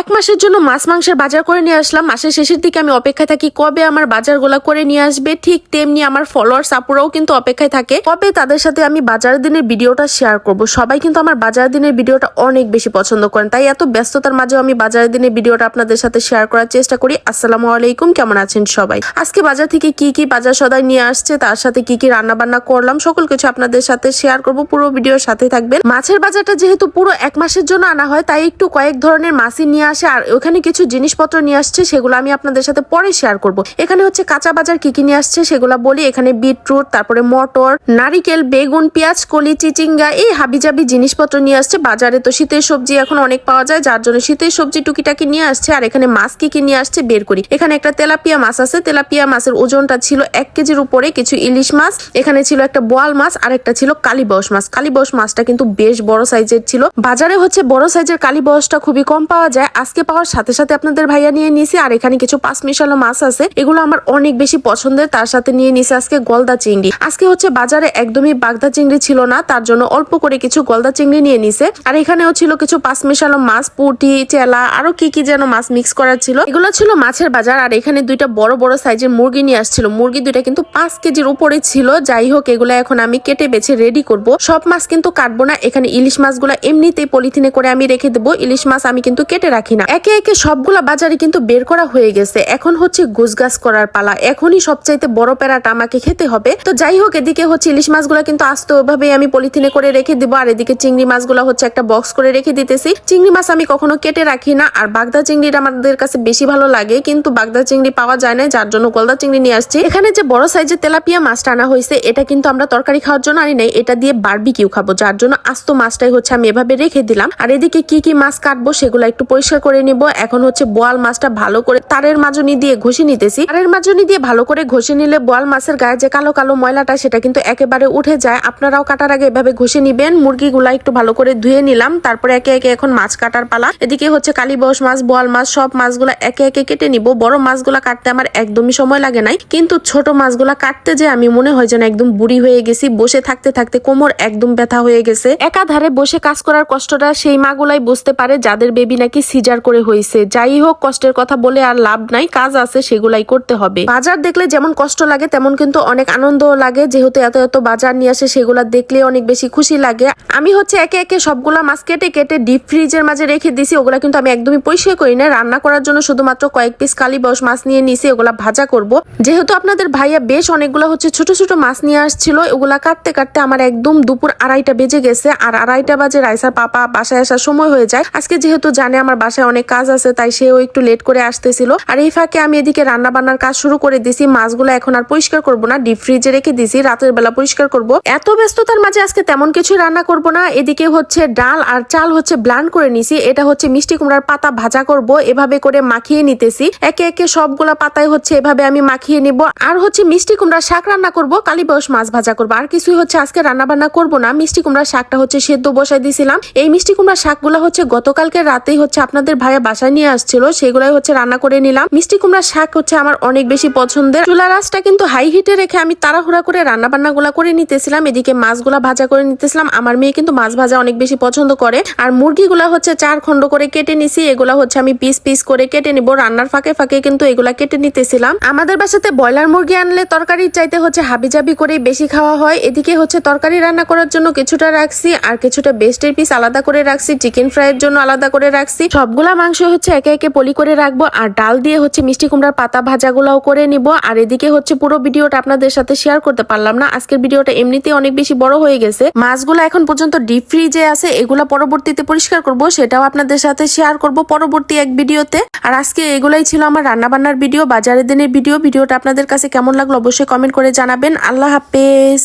এক মাসের জন্য মাছ মাংসের বাজার করে নিয়ে আসলাম। মাসের শেষের দিকে আমি অপেক্ষায় থাকি কবে আমার বাজার বাজারগুলো করে নিয়ে আসবে। ঠিক তেমনি আমার ফলোয়ার্স আপুরাও কিন্তু অপেক্ষায় থাকে কবে তাদের সাথে আমি বাজার দিনের ভিডিওটা শেয়ার করব। সবাই কিন্তু আমার বাজার দিনের ভিডিওটা অনেক বেশি পছন্দ করেন। তাই এত ব্যস্ততার মাঝেও আমি বাজার দিনের ভিডিওটা আপনাদের সাথে শেয়ার করার চেষ্টা করি। আসসালামু আলাইকুম, কেমন আছেন সবাই? আজকে বাজার থেকে কি কি বাজার সদাই নিয়ে আসছে, তার সাথে কি কি রান্না বান্না করলাম, সকল কিছু আপনাদের সাথে শেয়ার করব। পুরো ভিডিওর সাথে থাকবেন। মাছের বাজারটা যেহেতু পুরো এক মাসের জন্য আনা হয়, তাই একটু কয়েক ধরনের মাছই নিয়ে আসে, আর ওখানে কিছু জিনিসপত্র নিয়ে আসছে, সেগুলো আমি আপনাদের সাথে পরে শেয়ার করব। এখানে হচ্ছে কাঁচা বাজার কি কি নিয়ে আসছে, সেগুলো বলি। এখানে বিটরুট, তারপরে মটর, নারিকেল, বেগুন, পেঁয়াজ, কলি, চিচিঙ্গা, এই হাবিজাবি জিনিসপত্র নিয়ে আসছে। বাজারে তো শীতের সবজি এখন অনেক পাওয়া যায়, যার জন্য শীতের সবজি টুকিটাকি নিয়ে আসছে, আর এখানে মাছ কি কি নিয়ে আসছে বের করি। এখানে একটা তেলাপিয়া মাছ আছে, তেলাপিয়া মাছের ওজনটা ছিল এক কেজির উপরে কিছু ইলিশ মাছ, এখানে ছিল একটা বোয়াল মাছ, আর একটা ছিল কালীবস মাছ। কালীবস মাছটা কিন্তু বেশ বড় সাইজের ছিল। বাজারে হচ্ছে বড় সাইজের কালীবসটা খুবই কম পাওয়া যায় আজকে পাওয়ার সাথে সাথে আপনাদের ভাইয়া নিয়ে নিয়েছি, আর এখানে কিছু পাঁচ মিশালো মাছ আছে। এগুলো আমার অনেক বেশি পছন্দের, তার সাথে নিয়ে নিয়েছি আজকে গলদা চিংড়ি। আজকে হচ্ছে বাজারে একদমই বাগদা চিংড়ি ছিল না, তার জন্য অল্প করে কিছু গলদা চিংড়ি নিয়ে নিছে। আর এখানেও ছিল কিছু পাঁচ মিশালো মাছ, পুঁটি, চেলা, আরও কি কি যেন মাছ মিক্স করা ছিল। এগুলো ছিল মাছের বাজার, আর এখানে দুইটা বড় বড় সাইজের মুরগি নিয়ে আসছিল। মুরগি দুইটা কিন্তু পাঁচ কেজির উপরে ছিল। যাই হোক, এগুলো এখন আমি কেটে বেছে রেডি করব। সব মাছ কিন্তু কাটবো না, এখানে ইলিশ মাছগুলো এমনিতেই পলিথিনে করে আমি রেখে দেবো। ইলিশ মাছ আমি কিন্তু কেটে রাখি। না। একে একে সবগুলা বাজারে কিন্তু বের করা হয়ে গেছে। এখন হচ্ছে গুছগাছ করার পালা। এখনই সবচাইতে বড় প্যারাটা আমাকে খেতে হবে। তো যাই হোক, এদিকে হচ্ছে ইলিশ মাছগুলো কিন্তু আস্তে ওইভাবে আমি পলিথিনে করে রেখে দিব। আর এদিকে চিংড়ি মাছগুলো হচ্ছে একটা বক্স করে রেখে দিতেছি। চিংড়ি মাছ আমি কখনো কেটে রাখি না। আর বাগদা চিংড়িটা আমাদের কাছে বেশি ভালো লাগে। কিন্তু বাগদা চিংড়ি পাওয়া যায় না যার জন্য গলদা চিংড়ি নিয়ে আসছি। এখানে যে বড় সাইজের তেলাপিয়া মাছটা আনা হয়েছে, এটা কিন্তু আমরা তরকারি খাওয়ার জন্য আনি নাই। এটা দিয়ে বারবিকিউ খাব। যার জন্য আস্ত মাছটাই হচ্ছে আমি এভাবে রেখে দিলাম। আর এদিকে কি কি মাছ কাটবো, সেগুলো একটু পরিষ্কার করে নিব। এখন হচ্ছে বোয়াল মাছটা ভালো করে তারের মাজনি দিয়ে ঘষে নিতেছি। তারের মাজনি দিয়ে ভালো করে ঘষে নিলে বোয়াল মাছের গায়ে যে কালো কালো ময়লাটা, সেটা কিন্তু একেবারে উঠে যায়। আপনারাও কাটার আগে এভাবে ঘষে নিবেন। মুরগিগুলা একটু ভালো করে ধুয়ে নিলাম। তারপরে একে একে এখন মাছ কাটার পালা। এদিকে হচ্ছে কালীবস মাছ, বোয়াল মাছ, সব মাছগুলা একে একে কেটে নিব। বড় মাছগুলা কাটতে আমার একদমই সময় লাগে নাই। কিন্তু ছোট মাছগুলা কাটতে যে আমি মনে হয় যেন একদম বুড়ি হয়ে গেছি। বসে থাকতে থাকতে কোমর একদম ব্যথা হয়ে গেছে। একাধারে বসে কাজ করার কষ্টটা সেই মাগুলাই বুঝতে পারে, যাদের বেবি নাকি সিজার করে হয়েছে যাই হোক, কষ্টের কথা বলে আর লাভ নাই, কাজ আছে, সেগুলাই করতে হবে। বাজার দেখলে যেমন কষ্ট লাগে, তেমন কিন্তু অনেক আনন্দও লাগে। যেহেতু এত এত বাজার নিয়ে আসে, সেগুলা দেখলে অনেক বেশি খুশি লাগে। আমি হচ্ছে একে একে সবগুলা মাছ কেটে কেটে ডিপ ফ্রিজের মাঝে রেখে দিছি, ওগুলা কিন্তু আমি একদমই পরিষ্কার করি না রান্না করার জন্য শুধুমাত্র কয়েক পিস কালি বস মাছ নিয়ে নিছি, ওগুলা ভাজা করব। যেহেতু আপনাদের ভাইয়া বেশ অনেকগুলো হচ্ছে ছোট ছোট মাছ নিয়ে আসছিল, ওগুলা কাটতে কাটতে আমার একদম দুপুর আড়াইটা বেজে গেছে। আর আড়াইটা বাজে রাইসার পাপা বাসায় আসার সময় হয়ে যায়। আজকে যেহেতু জানে আমার বাসায় অনেক কাজ আছে, তাই সেও একটু লেট করে আসতেছিল। আর এই ফাঁকে আমি এদিকে রান্না বান্নার কাজ শুরু করে দিছি, মাছগুলো এখন আর পরিষ্কার করব না ডিপ ফ্রিজে রেখে দিছি, রাতের বেলা পরিষ্কার করব। এত ব্যস্ততার মাঝে আজকে তেমন কিছু রান্না করব না, এদিকে হচ্ছে ডাল আর চাল হচ্ছে ব্লান্ড করে নিছি, এটা হচ্ছে মিষ্টি কুমড়ার পাতা ভাজা করব, এভাবে করে মাখিয়ে নিতেছি। একে একে সবগুলা পাতায় হচ্ছে এভাবে আমি মাখিয়ে নিব, আর হচ্ছে মিষ্টি কুমড়ার শাক রান্না করব কালীবস মাছ ভাজা করব। আর কিছুই হচ্ছে আজকে রান্না বান্না করব না, মিষ্টি কুমড়ার শাকটা হচ্ছে সেদ্ধ বসাই দিছিলাম। এই মিষ্টি কুমড়ার শাকগুলো হচ্ছে গতকালকে রাতেই হচ্ছে আপনাদের ভাইয়া বাসায় নিয়ে আসছিল, সেগুলাই হচ্ছে রান্না করে নিলাম। মিষ্টি কুমড়ার শাক হচ্ছে আমার অনেক বেশি পছন্দের। চুলা রাসটা কিন্তু হাই হিটে রেখে আমি তাড়াহুড়া করে রান্না বান্না গুলা করে নিতেছিলাম। এদিকে মাছগুলা ভাজা করে নিতেছিলাম। আমার মেয়ে কিন্তু মাছ ভাজা অনেক বেশি পছন্দ করে। আর মুরগিগুলা হচ্ছে চার খন্ড করে কেটে নিছি। এগুলা হচ্ছে আমি পিস পিস করে কেটে নিব। রান্নার ফাঁকে ফাঁকে কিন্তু এগুলা কেটে নিতেছিলাম। আমাদের বাসাতে ব্রয়লার মুরগি আনলে তরকারির চাইতে হচ্ছে হাবিজাবি করে বেশি খাওয়া হয়। এদিকে হচ্ছে তরকারি রান্না করার জন্য কিছুটা রাখছি। আর কিছুটা বেস্টের পিস আলাদা করে রাখছি। চিকেন ফ্রাইয়ের জন্য আলাদা করে রাখছি। সবগুলা মাংস হচ্ছে একে একে পলি করে রাখব, আর ডাল দিয়ে হচ্ছে মিষ্টি কুমড়ার পাতা ভাজাগুলাও করে নিব। আর এদিকে হচ্ছে পুরো ভিডিওটা আপনাদের সাথে শেয়ার করতে পারলাম না। আজকের ভিডিওটা এমনিতে অনেক বেশি বড় হয়ে গেছে। মাছগুলো এখন পর্যন্ত ডিপ ফ্রিজে আছে, এগুলা পরবর্তীতে পরিষ্কার করব, সেটাও আপনাদের সাথে শেয়ার করব পরবর্তী এক ভিডিওতে। আর আজকে এগুলাই ছিল আমার রান্না বান্নার ভিডিও, বাজারের দিনের ভিডিও। ভিডিওটা আপনাদের কাছে কেমন লাগল অবশ্যই কমেন্ট করে জানাবেন। আল্লাহ হাফেজ।